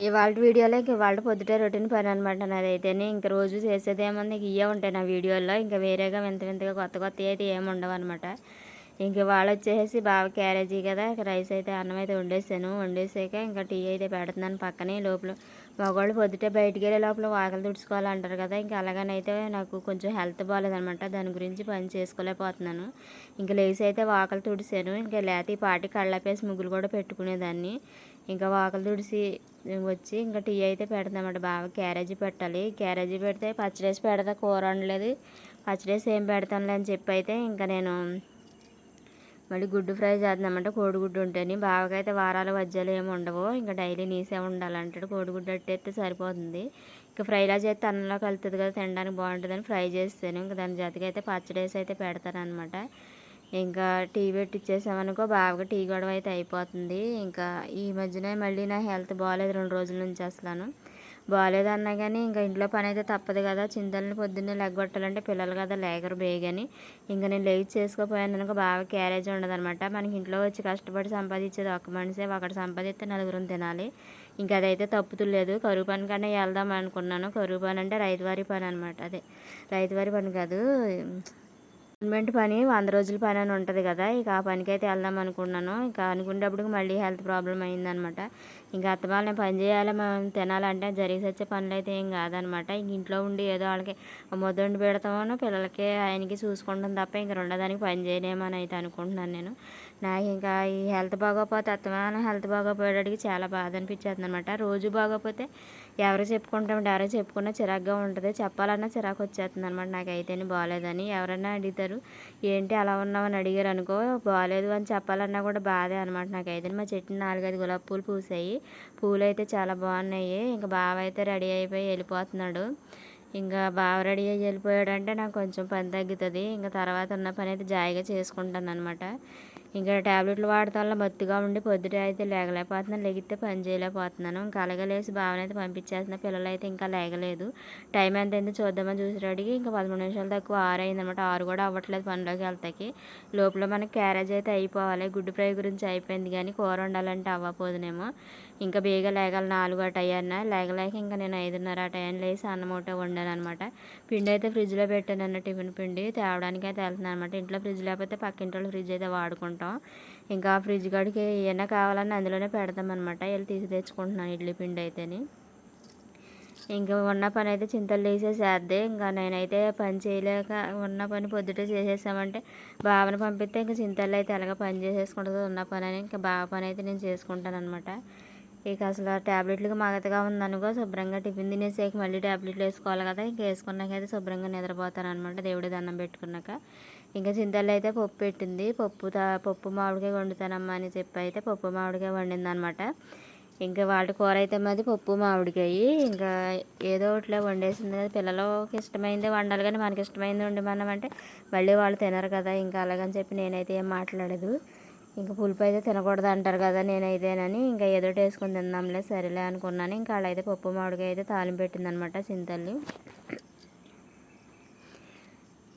ఇవాళ వీడియోలో ఇంక ఇవాళ పొద్దుటే రొటీన్ పని అనమాట నాది ఇంకా ఇంక రోజు చేసేది ఏమన్నా ఇవే ఉంటాయి నా వీడియోలో ఇంకా వేరేగా వింత వింతగా కొత్త కొత్త అయితే ఏమి ఉండవు అనమాట ఇంక ఇవాళ వచ్చేసి బాగా క్యారేజీ కదా. రైస్ అయితే అన్నం అయితే వండేసాను. వండేసాక ఇంకా టీ అయితే పెడుతున్నాను పక్కనే లోపల. మగవాళ్ళు పొద్దుటే బయటికి వెళ్ళే లోపల వాకలు తుడుచుకోవాలంటారు కదా. ఇంకా అలాగనైతే నాకు కొంచెం హెల్త్ బాగాలేదనమాట దాని గురించి పని చేసుకోలేకపోతున్నాను. ఇంకా లేచి అయితే వాకలు తుడిసాను. ఇంకా లేత పాటి కళ్ళపేసి ముగ్గులు కూడా పెట్టుకునేదాన్ని. ఇంకా వాకలు తుడిసి వచ్చి ఇంకా టీ అయితే పెడతామన్నమాట బాగా క్యారేజీ పెట్టాలి. క్యారేజీ పెడితే పచ్చడేసి పెడతా కూర వండలేదు. పచ్చడేసి ఏం పెడతానులే అని చెప్పి అయితే ఇంకా నేను మళ్ళీ గుడ్డు ఫ్రై చేద్దామంటే కోడిగుడ్డు ఉంటేనే. బాగా అయితే వారాల వజ్జాలు ఏమి ఉండవు. ఇంకా డైలీ నీసే ఉండాలంటాడు. కోడిగుడ్డు అట్టేస్తే సరిపోతుంది. ఇంకా ఫ్రైలా చేస్తే అన్నంలో కలుతుంది కదా తినడానికి బాగుంటుందని ఫ్రై చేస్తాను. ఇంకా దాని జాతికి అయితే పచ్చడేసి అయితే పెడతాను అనమాట ఇంకా టీ పెట్టిచ్చేసామనుకో బాగా టీ గొడవ అయితే అయిపోతుంది. ఇంకా ఈ మధ్యనే మళ్ళీ నా హెల్త్ బాగాలేదు రెండు రోజుల నుంచి అసలు బాగాలేదన్నా కానీ ఇంకా ఇంట్లో పని అయితే తప్పదు కదా. చింతల్ని పొద్దున్నే లెగ్గొట్టాలంటే పిల్లలు కదా లేగరు బేగని. ఇంకా నేను లేచి చేసుకోపోయాను అనుకో బాగా క్యారేజ్ ఉండదనమాట. మనకి ఇంట్లో వచ్చి కష్టపడి సంపాదించేది ఒక మనిషే ఒకటి సంపాదిస్తే నలుగురం తినాలి. ఇంకా అదైతే తప్పుతులేదు కరువు పని కన్నా వెళ్దాం అనుకున్నాను. కరువు పని అంటే రైతువారి పని అనమాట అదే. రైతువారి పని కాదు. గవర్నమెంట్ పని వంద రోజుల పని అని ఉంటుంది కదా ఇక ఆ పనికి అయితే వెళ్దాం అనుకున్నాను ఇంకా అనుకునేటప్పుడు మళ్ళీ హెల్త్ ప్రాబ్లం అయిందనమాట. ఇంకా అత్తమాలని పని చేయాలి మనం తినాలంటే జరిగి సచ్చే పనులు అయితే ఏం కాదనమాట. ఇంక ఇంట్లో ఉండి ఏదో వాళ్ళకి మొదటి పెడతామో పిల్లలకి ఆయనకి చూసుకుంటాం తప్ప ఇంక రెండోదానికి పని చేయలేమని అయితే అనుకుంటున్నాను నేను. నాకు ఇంకా ఈ హెల్త్ బాగోపోతే అత్తమాన హెల్త్ బాగోపోయేటడికి చాలా బాధ అనిపించేస్తుంది అనమాట రోజు బాగోపోతే ఎవరు చెప్పుకుంటాం ఎవరో చెప్పుకున్నా చిరాగ్గా ఉంటుంది. చెప్పాలన్నా చిరాకు వచ్చేస్తుంది అనమాట నాకైతేనే బాగాలేదని ఎవరైనా అడుగుతారు. ఏంటి అలా ఉన్నామని అడిగారు అనుకో బాగాలేదు అని చెప్పాలన్నా కూడా బాధే అనమాట నాకైతే మా చెట్టు నాలుగైదు గులాబీ పూలు పూసాయి. పూలు అయితే చాలా బాగున్నాయి. ఇంకా బావ అయితే రెడీ అయిపోయి వెళ్ళిపోతున్నాడు. ఇంకా బాగా రెడీ అయ్యి వెళ్ళిపోయాడంటే నాకు కొంచెం పని తగ్గుతుంది. ఇంకా తర్వాత ఉన్న పని అయితే జాయిగా చేసుకుంటాను అనమాట ఇంకా ట్యాబ్లెట్లు వాడటం వల్ల మత్తుగా ఉండి పొద్దుట అయితే లేగలేకపోతున్నాను లెగితే పని చేయలేకపోతున్నాను. ఇంకా అలగలేసి భావన అయితే పంపించేస్తున్నా. పిల్లలు అయితే ఇంకా లేగలేదు. టైం ఎంత అయిందో చూద్దామని చూసేటడికి ఇంకా పదమూడు నిమిషాలు తక్కువ ఆరు అయిందనమాట. ఆరు కూడా అవ్వట్లేదు పనిలోకి వెళ్తాకి. లోపల మనకి క్యారేజ్ అయితే అయిపోవాలి. గుడ్డు ఫ్రై గురించి అయిపోయింది కానీ కూర వండాలంటే అవ్వపోదునేమో. ఇంకా బేగా లేగాలి నాలుగు ఆ టైం లేగలేక ఇంకా నేను ఐదున్నర ఆ టైం లేసి అన్నమూట వండాను అనమాట పిండి అయితే ఫ్రిడ్జ్లో పెట్టాను అన్న టిఫిన్ పిండి. తేవడానికి అయితే వెళ్తున్నాను అనమాట ఇంట్లో ఫ్రిడ్జ్ లేకపోతే పక్కింటి ఫ్రిడ్జ్ అయితే వాడుకుంటాం. ఇంకా ఫ్రిడ్జ్ కాడికి ఏమైనా కావాలని అందులోనే పెడతాం అనమాట వెళ్ళి తీసి తెచ్చుకుంటున్నాను ఇడ్లీ పిండి అయితేని. ఇంకా ఉన్న పని అయితే చింతలు వేసేసేద్దే ఇంకా నేనైతే పని చేయలేక ఉన్న పని పొద్దుటే చేసేసామంటే బావని పంపిస్తే ఇంకా చింతలు అయితే ఎలాగ పని చేసేసుకుంటుంది ఉన్న పని అని ఇంకా బావ పని అయితే నేను చేసుకుంటాను అనమాట ఇక అసలు ట్యాబ్లెట్లకు మగతగా ఉందనుకో శుభ్రంగా టిఫిన్ తినేసాక మళ్ళీ ట్యాబ్లెట్లు వేసుకోవాలి కదా. ఇంకా వేసుకున్నాక అయితే శుభ్రంగా నిద్రపోతాను అనమాట దేవుడి దండం పెట్టుకున్నాక. ఇంకా చింతలు అయితే పప్పు పెట్టింది. పప్పు పప్పు మామిడికాయ వండుతానమ్మా అని చెప్పి అయితే పప్పు మామిడికాయ వండింది అనమాట ఇంకా వాళ్ళ కూర అయితే మాది పప్పు మామిడికాయ. ఇంకా ఏదో ఒకటిలో వండేసింది. కదా పిల్లలకి ఇష్టమైంది వండాలి కానీ మనకి ఇష్టమైంది వండమన్నామంటే మళ్ళీ వాళ్ళు తినరు కదా. ఇంకా అలాగని చెప్పి నేనైతే ఏం మాట్లాడదు ఇంకా పులుపు అయితే తినకూడదు అంటారు కదా నేనైతేనని ఇంకా ఏదో వేసుకొని తిందాంలే సరేలే అనుకున్నాను. ఇంకా వాళ్ళైతే పప్పు మామిడికాయ అయితే తాలింపు పెట్టిందనమాట చింతల్ని.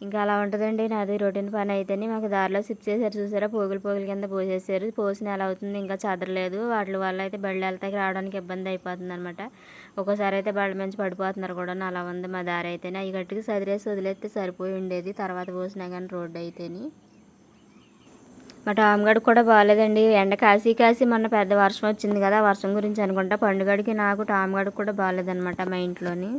ఇంకా అలా ఉంటుందండి. నాది రొటీన్ పని అయితేనే మాకు దారిలో సిప్ చేశారు. చూసారా? పోగులు పోగులు కింద పోసేసారు. పోసిన ఎలా అవుతుంది? ఇంకా చదరలేదు వాటి వల్ల అయితే బళ్ళు వెళ్తాకి రావడానికి ఇబ్బంది అయిపోతుంది అనమాట ఒక్కోసారి అయితే బళ్ళ మంచి పడిపోతున్నారు కూడా. అలా ఉంది. మా దారి అయితేనే. అవి గట్టిగా సదిరేసి వదిలేస్తే సరిపోయి ఉండేది. తర్వాత పోసినా కానీ రోడ్డు అయితేనే. మా టామ్గడ్ కూడా బాగాలేదండి ఎండ కాసి కాసి మొన్న పెద్ద వర్షం వచ్చింది కదా. వర్షం గురించి అనుకుంటా. పండుగడికి నాకు టామ్గడికి కూడా బాగాలేదనమాట మా ఇంట్లోని.